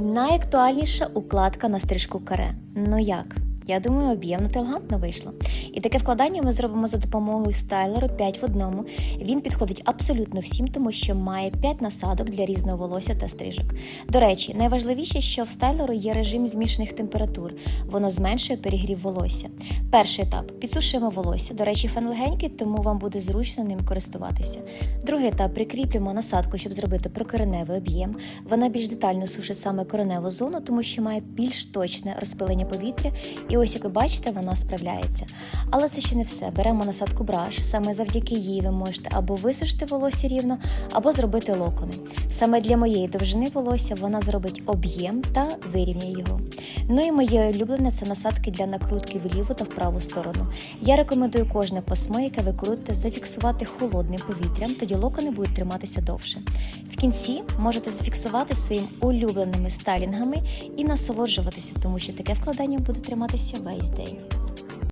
Найактуальніша укладка на стрижку каре. Ну як? Я думаю, об'ємно та елегантно вийшло. І таке вкладання ми зробимо за допомогою стайлеру 5 в одному. Він підходить абсолютно всім, тому що має 5 насадок для різного волосся та стрижок. До речі, найважливіше, що в стайлеру є режим змішаних температур. Воно зменшує перегрів волосся. Перший етап підсушуємо волосся. До речі, фен легенький, тому вам буде зручно ним користуватися. Другий етап прикріплюємо насадку, щоб зробити прокореневий об'єм. Вона більш детально сушить саме кореневу зону, тому що має більш точне розпилення повітря. І ось, як ви бачите, вона справляється. Але це ще не все. Беремо насадку браш. Саме завдяки їй ви можете або висушити волосся рівно, або зробити локони. Саме для моєї довжини волосся вона зробить об'єм та вирівняє його. Ну і моє улюблене це насадки для накрутки в ліву та в праву сторону. Я рекомендую кожне пасмо, яке ви крутите, зафіксувати холодним повітрям, тоді локони будуть триматися довше. В кінці можете зафіксувати своїм улюбленими стайлінгами і насолоджуватися, тому що таке вкладання буде триматися весь день.